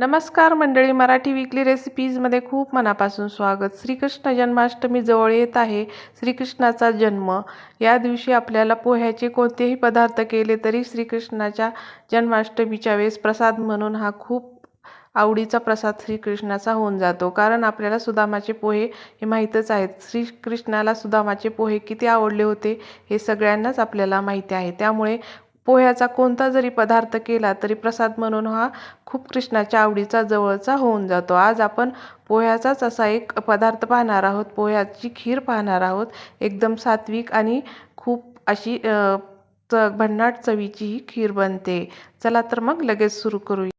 नमस्कार मंडळी मराठी विकली रेसिपीजमध्ये खूप मनापासून स्वागत. श्रीकृष्ण जन्माष्टमी जवळ येत आहे. श्रीकृष्णाचा जन्म. या दिवशी आपल्याला पोह्याचे कोणतेही पदार्थ केले तरी श्रीकृष्णाच्या जन्माष्टमीच्या वेळेस प्रसाद म्हणून हा खूप आवडीचा प्रसाद श्रीकृष्णाचा होऊन जातो. कारण आपल्याला सुदामाचे पोहे हे माहीतच आहेत. श्रीकृष्णाला सुदामाचे पोहे किती आवडले होते हे सगळ्यांनाच आपल्याला माहिती आहे. त्यामुळे पोह्याचा कोणता जरी पदार्थ केला तरी प्रसाद म्हणून हा खूप कृष्णाच्या आवडीचा जवळचा होऊन जातो. आज आपण पोह्याचाच असा एक पदार्थ पाहणार आहोत. पोह्याची खीर पाहणार आहोत. एकदम सात्विक आणि खूप अशी च भन्नाट चवीची ही खीर बनते. चला तर मग लगेच सुरू करूया.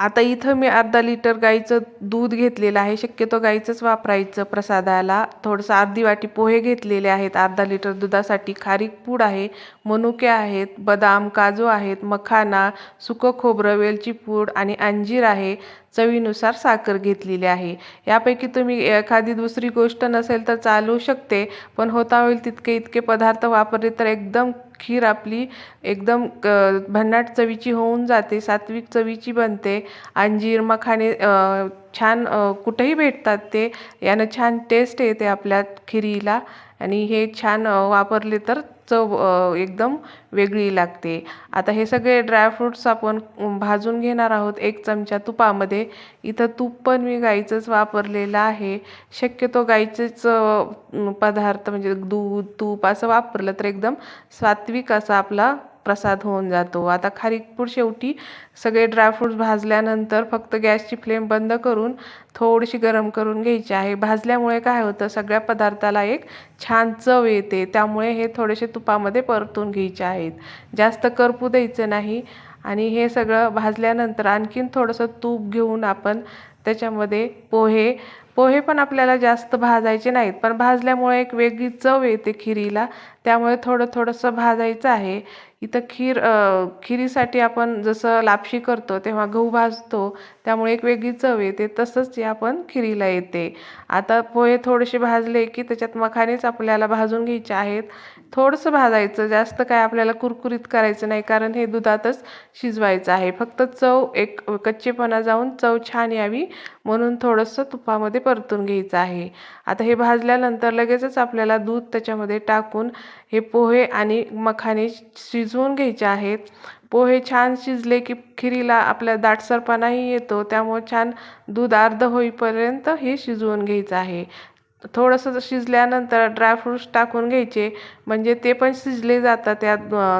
आता इथं मी अर्धा लिटर गाईचं दूध घेतलेलं आहे. शक्यतो गाईचंच वापरायचं प्रसादाला. थोडंसं अर्धी वाटी पोहे घेतलेले आहेत. अर्धा लिटर दुधासाठी खारीक पूड आहे मनुके आहेत बदाम काजू आहेत मखाना सुकं खोबरं वेलची पूड आणि अंजीर आहे. चवीनुसार साखर घेतलेली आहे. यापैकी तुम्ही एखादी दुसरी गोष्ट नसेल तर चालू शकते पण होता होईल तितके इतके पदार्थ वापरले तर एकदम खीर आपली एकदम भन्नाट चवीची होऊन जाते सात्विक चवीची बनते. अंजीर मखाणे छान कुठेही भेटतात ते यानं छान टेस्ट येते आपल्या खिरीला. आणि हे छान वापरले तर चव एकदम वेगळी लागते. आता हे सगळे ड्रायफ्रूट्स आपण भाजून घेणार आहोत एक चमचा तुपामध्ये. इथं तूप पण मी गाईचंच वापरलेलं आहे. शक्यतो गाईचेच पदार्थ म्हणजे दूध तूप असं वापरलं तर एकदम सात्विक असा आपला प्रसाद होऊन जातो. आता खारीकपूड शेवटी सगळे ड्रायफ्रूट्स भाजल्यानंतर फक्त गॅसची फ्लेम बंद करून थोडीशी गरम करून घ्यायची आहे. भाजल्यामुळे काय होतं? सगळ्या पदार्थाला एक छान चव येते. त्यामुळे हे थोडेसे तुपामध्ये परतून घ्यायचे आहेत. जास्त करपू द्यायचं नाही. आणि हे सगळं भाजल्यानंतर आणखीन थोडंसं तूप घेऊन आपण त्याच्यामध्ये पोहे पोहे पण आपल्याला जास्त भाजायचे नाहीत. पण भाजल्यामुळे एक वेगळी चव येते खिरीला. त्यामुळे थोडं थोडंसं भाजायचं आहे. इथं खीर खिरीसाठी आपण जसं लापशी करतो तेव्हा गहू भाजतो. त्यामुळे एक वेगळी चव येते. तसंच ती आपण खिरीला येते. आता पोहे थोडेसे भाजले की त्याच्यात मखानेच आपल्याला भाजून घ्यायचे आहेत. थोडंसं भाजायचं जास्त काय आपल्याला कुरकुरीत करायचं नाही कारण हे दुधातच शिजवायचं आहे. फक्त चव एक कच्चेपणा जाऊन चव छान यावी म्हणून थोडंसं तुपामध्ये परतून घ्यायचं आहे. आता हे भाजल्यानंतर लगेचच आपल्याला दूध त्याच्यामध्ये टाकून हे पोहे आणि मखाने शिज शिजवून घ्यायचे आहेत. पोहे छान शिजले की खिरीला आपल्या दाटसरपणाही येतो. त्यामुळे छान दूध अर्ध होईपर्यंत हे शिजवून घ्यायचं आहे. थोडंसं शिजल्यानंतर ड्रायफ्रूट्स टाकून घ्यायचे. म्हणजे ते पण शिजले जातात त्या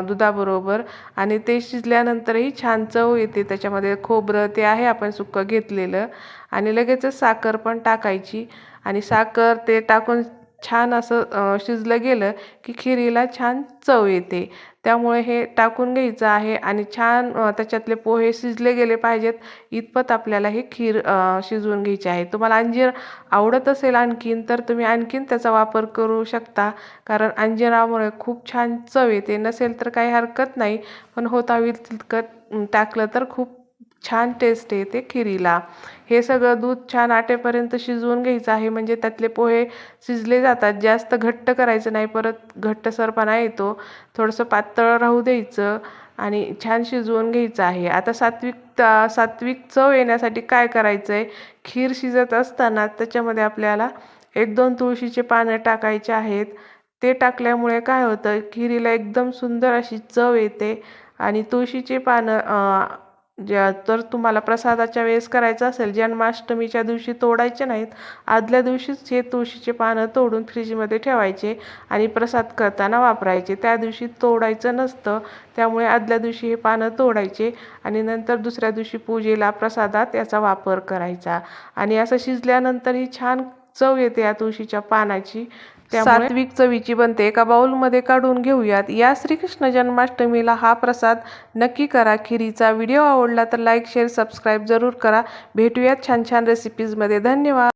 दुधाबरोबर. आणि ते शिजल्यानंतरही छान चव येते. त्याच्यामध्ये खोबरं ते आहे आपण सुक्कं घेतलेलं. आणि लगेचच साखर पण टाकायची. आणि साखर ते टाकून छान असं शिजलं गेलं की खिरीला छान चव येते. त्यामुळे हे टाकून घ्यायचं आहे आणि छान त्याच्यातले पोहे शिजले गेले पाहिजेत. इतपत आपल्याला हे खीर शिजवून घ्यायची आहे. तुम्हाला अंजीर आवडत असेल आणखीन तर तुम्ही आणखीन त्याचा वापर करू शकता. कारण अंजिरामुळे खूप छान चव येते. नसेल तर काही हरकत नाही. पण होता होईल तितकं टाकलं तर खूप छान टेस्ट येते खिरीला. हे सगळं दूध छान आटेपर्यंत शिजवून घ्यायचं आहे. म्हणजे त्यातले पोहे शिजले जातात. जास्त घट्ट करायचं नाही. परत घट्टसरपणा येतो. थोडंसं पातळ राहू द्यायचं आणि छान शिजवून घ्यायचं आहे. आता सात्विक सात्विक चव येण्यासाठी काय करायचं आहे खीर शिजत असताना त्याच्यामध्ये आपल्याला एक दोन तुळशीचे पानं टाकायचे आहेत. ते टाकल्यामुळे काय होतं? खिरीला एकदम सुंदर अशी चव येते आणि तुळशीचे पानं ज्या तर तुम्हाला प्रसादाच्या वेळेस करायचं असेल जन्माष्टमीच्या दिवशी तोडायचे नाहीत. आदल्या दिवशीच हे तुळशीचे पानं तोडून फ्रीजमध्ये ठेवायचे आणि प्रसाद करताना वापरायचे. त्या दिवशी तोडायचं नसतं त्यामुळे आदल्या दिवशी हे पानं तोडायचे आणि नंतर दुसऱ्या दिवशी पूजेला प्रसादात याचा वापर करायचा. आणि असं शिजल्यानंतर ही छान चव येते या तुळशीच्या पानाची. सात्विक चवीची बनते. एका बाउलमध्ये काढून घेऊयात. या श्रीकृष्ण जन्माष्टमीला हा प्रसाद नक्की करा. खिरीचा व्हिडिओ आवडला तर लाईक शेअर सबस्क्राईब जरूर करा. भेटूयात छान छान रेसिपीजमध्ये धन्यवाद.